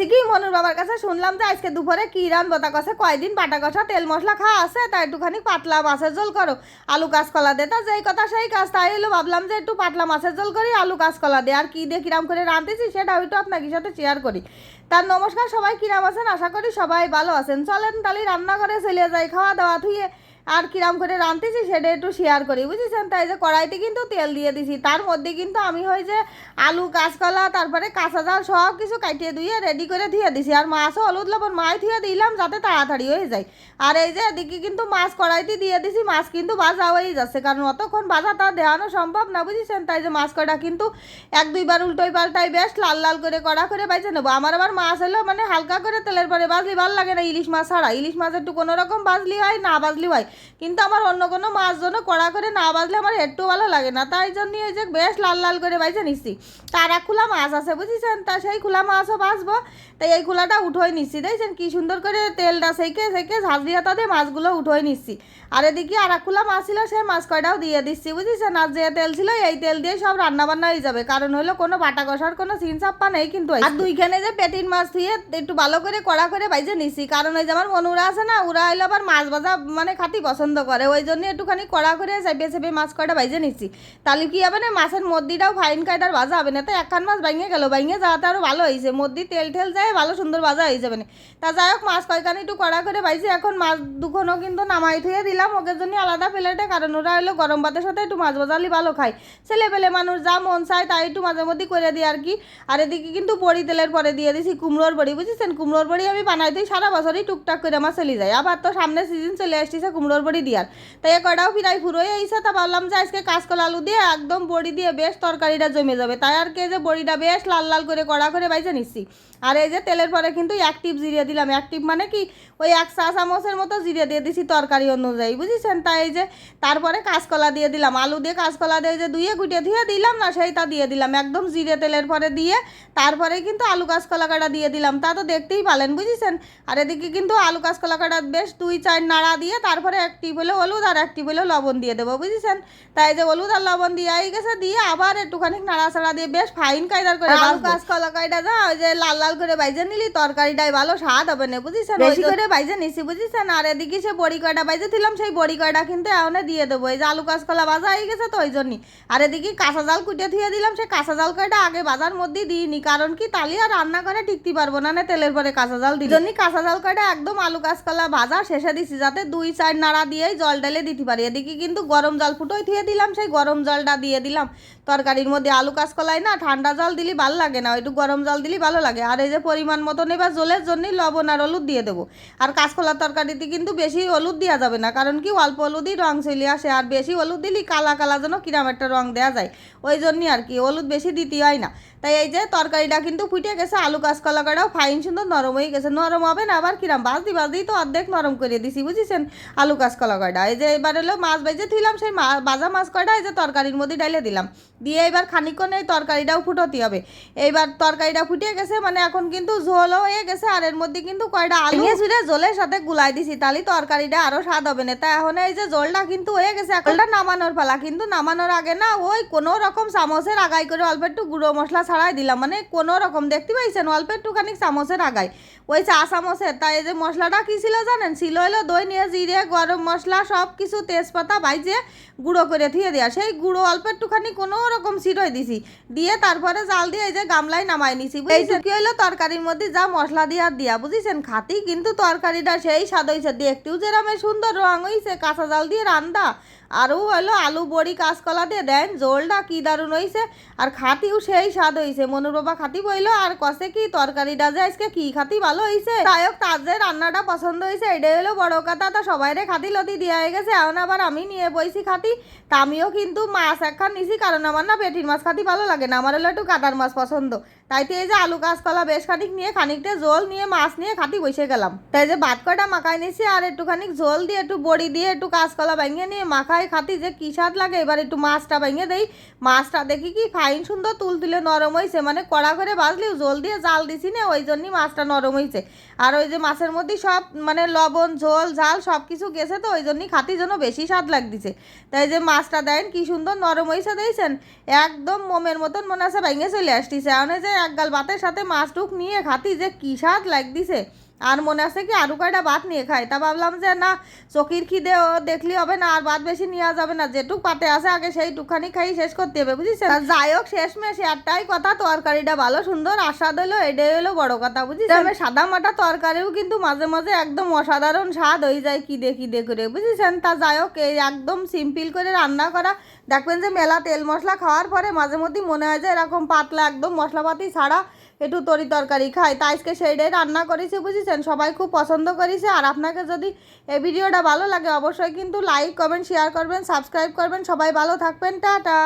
ঠিকই মনুর বাবার কাছে শুনলাম যে আজকে দুপুরে কি রানবো তা কাছে কয়দিন বাটা কষা, তেল মশলা খাওয়া আছে তাই একটুখানি পাতলা মাছের ঝোল করো। আলু কাঁচকলা দে, তা যেই কথা সেই কাজ, তাই হলো ভাবলাম যে একটু পাতলা মাছের ঝোল করি, আলু কাঁচকলা দে। আর কি দিয়ে কিরাম করে রাঁধতেছি সেটা হয়তো আপনাকে সাথে শেয়ার করি। তার নমস্কার, সবাই কিরাম আছেন? আশা করি সবাই ভালো আছেন। চলেন তাহলে রান্নাঘরে চলে যাই খাওয়া দাওয়া ধুয়ে। আর কিরাম করে রাঁধতেছি সেটা একটু শেয়ার করি, বুঝেছেন? তাই যে কড়াইতে কিন্তু তেল দিয়ে দিছি। তার মধ্যে কিন্তু আমি হয় যে আলু কাঁচকলা তারপরে কাঁচা জাল সব কিছু কাটিয়ে ধুয়ে রেডি করে ধুয়ে দিছি। আর মাছও হলুদ লবণ মাই ধুয়ে দিলাম যাতে তাড়াতাড়ি হয়ে যায়। আর এই যে এদিকে কিন্তু মাছ কড়াইতে দিয়ে দিছি, মাছ কিন্তু বাজা হয়েই যাচ্ছে। কারণ অতক্ষণ বাজা তার দেওয়ানো সম্ভব না, বুঝেছেন? তাই যে মাছ কড়া কিন্তু এক দুইবার উল্টোই পাল্টাই বেশ লাল লাল করে কড়া করে বাইছে নেব। আমার আবার মাছ হলো মানে হালকা করে তেলের পরে বাজলি ভালো লাগে না ইলিশ মাছ ছাড়া। ইলিশ মাছ একটু কোনো রকম বাজলি হয়, না বাজলি হয়। কিন্তু আমার অন্য কোনো মাছ জন্য কড়া করে না বাজলে আমার একটু ভালো লাগে না। তাই জন্য এই যে বেশ লাল লাল করে বাইছে নিচ্ছি তার খোলা মাছ আছে বুঝেছেন? তা সেই খোলা মাছও বাঁচবো। তাই এই খোলাটা উঠোই নিচ্ছি দেখছেন কি সুন্দর করে তেলটা সেকে সেকে ঝাঁঝরি হাতা দিয়ে মাছগুলো উঠোই নিচ্ছি আর এদিকে আর এক খোলা মাছ ছিল সেই মাছ কয়টাও দিয়ে দিচ্ছি বুঝেছেন? আর যে তেল ছিল এই তেল দিয়ে সব রান্না বান্না হয়ে যাবে। কারণ হলো কোনো বাটা কষার কোনো সিন চাপ্পা নেই কিন্তু আর দুইখানে যে পেটির মাছ ধুয়ে একটু ভালো করে কড়া করে বাইজে নিচ্ছি কারণ ওই যে আমার মনুরা আছে না ওরা হইল আবার মাছ ভাজা মানে খাতি পছন্দ করে। ওই জন্য একটুখানি কড়া করে চেপে চেপে মাছ কয়টা বাইজে নিচ্ছি। তাহলে কি হবে না, মাছের মদ্দিটাও ফাইন কায়দার ভাজা হবে না। তো একখান মাছ ভাঙিয়ে গেল ভাঙিয়ে যাওয়াতে আরও ভালো হয়েছে। মদ্দি তেল ঠেল যায়, ভালো সুন্দর ভাজা হয়ে যাবে না। তা যাই হোক, মাছ কয়খানি একটু কড়া করে বাইছি এখন মাছ দুখনও কিন্তু নামাই থুয়ে দিলাম। ওদের জন্য আলাদা প্লেটে, কারণ ওরা হলো গরম ভাতের সাথে একটু মাছ ভাজালি ভালো খায়। ছেলে পেলে মানুষ যা মন চায় তাই একটু মাঝে মধ্যে করে দিই আর কি। আর এদিকে কিন্তু বড়ি তেলের পরে দিয়ে দিছি, কুমড়োর বড়ি, বুঝেছেন? কুমড়োর বড়ি আমি বানাই দিই, সারা বছরই টুকটাক করে আমার চলে যায়। আবার তো সামনে সিজন চলে আসছে কুমড়োর বড়ি দিয়ার তাই কয়টাও ফিরাই ফুরোই এইসে তা ভাবলাম যে আজকে কাঁচকলা আলু দিয়ে একদম বড়ি দিয়ে বেশ তরকারিটা জমে যাবে। তাই আর কে যে বড়িটা বেশ লাল লাল করে কড়া করে বাইজে নিচ্ছি। আর এই যে তেলের পরে কিন্তু এক টিপ জিরিয়ে দিলাম। এক টিপ মানে কি ওই এক চা চামচের মতো জিরে দিয়ে দিছি তরকারি অনুযায়ী, বুঝেছেন? তাই এই যে তারপরে কাঁচকলা দিয়ে দিলাম। আলু দিয়ে কাঁচকলা দিয়ে যে দুইয়ে গুটে ধুয়ে দিলাম না, সেইটা দিয়ে দিলাম। একদম জিরে তেলের পরে দিয়ে তারপরে কিন্তু আলু কাঁচকলা কাটা দিয়ে দিলাম। তা তো দেখতেই পালেন, বুঝেছেন? আর এদিকে কিন্তু আলু কাঁচকলা কাটা বেশ দুই চার নাড়া দিয়ে তারপরে এক টিপ হলো হলুদ আর এক হলো লবণ দিয়ে দেবো বুঝেছেন? তাই যে হলুদ আর লবণ দিয়ে আই গেছে দিয়ে আবার একটুখানি নাড়াচাড়া দিয়ে বেশ ফাইন কায়দার করে আলু কাঁচকলা কাইটা যা ওই যে লাল লাল করে বাইজে নিলি তরকারিটাই ভালো স্বাদ হবে না বুঝেছেন? বেশি করে বাইজে নিছি বুঝেছেন? আর এদিকে সে বড়ি কয়টা বাইজে দিলাম সেই বড়ি কয়টা কিন্তু এমন দিয়ে দেবো। এই যে আলু কাঁচকলা ভাজা হয়ে গেছে তো ওই জন্যই। আর এদিকে কাঁচা জাল কুটে ধুয়ে দিলাম সেই কাঁচা জাল কয়টা আগে বাজার মধ্যে দিইনি কারণ কি তালি আর রান্না করে টিকতে পারব না না তেলের পরে কাঁচা জাল দিই। জন্যই কাঁচা জাল কয়টা একদম আলু কাঁচকলা ভাজা শেষে দিছি যাতে দুই চার নাড়া দিয়েই জল ঢেলে দিতে পারি। এদিকে কিন্তু গরম জল ফুটোই থুয়ে দিলাম, সেই গরম জলটা দিয়ে দিলাম। তরকারির মধ্যে আলু কাঁচকলাই না, ঠান্ডা জল দিলে ভালো লাগে না, একটু গরম জল দিলে ভালো লাগে। আর এই যে পরিমাণ মতন এবার জলের জন্যই লবণ আর হলুদ দিয়ে দেবো। আর কাঁচকলার তরকারিতে কিন্তু বেশি হলুদ দেওয়া যাবে না, কারণ কি অল্প হলুদই রং চলে আসে, আর বেশি হলুদ দিলে কালা কালা যেন কিরাম একটা রং দেওয়া যায়। ওই জন্যই আর কি, হলুদ বেশি দিতে হয় না। তাই এই যে তরকারিটা কিন্তু ফুটে গেছে, আলু কাঁচকলা কাটাও ফাইন সুন্দর নরম হয়ে গেছে। নরম হবে না আবার কিরাম বাজদি বাজদি তো অর্ধেক নরম করে দিছি, বুঝেছেন? আলু কাঁচকলা কয়টা এই যে এবার হলো মাছ বেজে থুইলাম, সেই মা- ভাজা মাছ কয়টা এই যে তরকারির মধ্যে ডাইলে দিলাম। দিয়ে এবার খানিকক্ষণ এই তরকারিটাও ফুটোতে হবে। এইবার তরকারিটা ফুটে গেছে মানে এখন কিন্তু ঝোলও হয়ে গেছে আর এর মধ্যে কিন্তু কয়টা আলু? ছুড়ে জলের সাথে গুলাই দিছি তাহলে তরকারিটা আরও স্বাদ হবে না। তা এখন এই যে জলটা কিন্তু হয়ে গেছে এখনটা নামানোর পালা কিন্তু নামানোর আগে না ওই কোনো রকম চামচের আগাই করে অল্প একটু গুঁড়ো মশলা ছাড়াই দিলাম মানে কোনো রকম দেখতে পাইছেন? অল্প একটুখানি চামচের আগাই। ওই চা চামচের তাই এই যে মশলাটা কী ছিল জানেন? ছিল হলো দই নিয়ে জিরে গরম মশলা সব কিছু তেজপাতা বাইজে গুঁড়ো করে থিয়ে দেওয়া সেই গুঁড়ো অল্প একটুখানি কোনো রকম ছিটই দিছি। দিয়ে তারপরে জাল দিয়ে এই যে গামলায় নামাই নিছি বুঝছেন? কি হইল তরকারির মধ্যে যা মশলা দিয়ে আর দিয়া বুঝেছেন? খাতি কিন্তু তরকারিটা সেই স্বাদ হয়েছে দেখতেও যেরকম সুন্দর রং হয়েছে কাঁচা জাল দিয়ে রান্দা। আরও হলো আলু বড়ি কাঁচকলা দিয়ে দেন জোলটা কি দারুণ হয়েছে আর খাতিও সেই স্বাদ হয়েছে মনুর বাবা খাতি বইলো, আর কষে কি তরকারিটা যে আজকে কি খাতি ভালো হয়েছে তাই হোক, তার যে রান্নাটা পছন্দ হয়েছে এটাই হলো বড় কথা। তা সবাই রে খাতি লতি দেওয়া হয়ে গেছে, এখন আবার আমি নিয়ে বইছি খাতি তা আমিও কিন্তু মাছ একখান নিছি, কারণ আমার না পেটির মাছ খাতি ভালো লাগে না। আমার হলো একটু কাটার মাছ পছন্দ। তাই তো এই যে আলু কাঁচকলা বেশ খানিক নিয়ে, খানিকটা জল নিয়ে, মাছ নিয়ে খাতি বসে গেলাম। তাই যে ভাত কয়টা মাখাই নিছি আর একটুখানি ঝোল দিয়ে, একটু বড়ি দিয়ে, একটু কাঁচকলা ভেঙে নিয়ে মাখাই খাতি যে কি স্বাদ লাগে, এবার একটু মাছটা ভেঙে দেই। মাছটা দেখি কি ফাইন সুন্দর তুল তুলে নরম হয়েছে মানে কড়া করে বাজলেও জল দিয়ে জাল দিছি না, ওই জন্যই মাছটা নরম হয়েছে আর ওই যে মাছের মধ্যে সব মানে লবণ, ঝোল, ঝাল সব কিছু গেছে তো, ওই জন্যই খাতি জন্য বেশি স্বাদ লাগতেছে। তাই যে মাছটা দেন, কি সুন্দর নরম হয়েছে দিয়েছেন একদম মোমের মতন মনে আছে ভেঙে চলে আসতেছে। এখন যে এক গাল ভাতের সাথে মাছ টুক নিয়ে খাতি যে কি স্বাদ লাগদিছে আর মনে আছে কি আরু কয়টা ভাত নিয়ে খাই তা ভাবলাম যে না চকির খিদে ও দেখলি হবে না আর ভাত বেশি নেওয়া যাবে না। যেটুক পাতে আছে আগে সেই টুকখানি খাই শেষ করতে হবে বুঝিস যাই হোক শেষমেশ একটাই কথা তরকারিটা ভালো সুন্দর আস্বাদ হলো এটাই হলো বড় কথা বুঝিস আমি সাদা মাটা তরকারিও কিন্তু মাঝে মাঝে একদম অসাধারণ স্বাদ হয়ে যায় কি দে কি দে করে বুঝেছেন? তা যাই হোক এই একদম সিম্পল করে রান্না করা। দেখবেন যে মেলা তেল মশলা খাওয়ার পরে মাঝে মধ্যেই মনে হয় যে এরকম পাতলা একদম মশলাপাতি ছাড়া একটু তরি তরকারি খাই। তাই আজকে সেইটাই রান্না করেছি, বুঝেছেন? সবাই খুব পছন্দ করেছে। আর আপনাকে যদি এই ভিডিওটা ভালো লাগে, অবশ্যই কিন্তু লাইক কমেন্ট শেয়ার করবেন সাবস্ক্রাইব করবেন। সবাই ভালো থাকবেন, টাটা।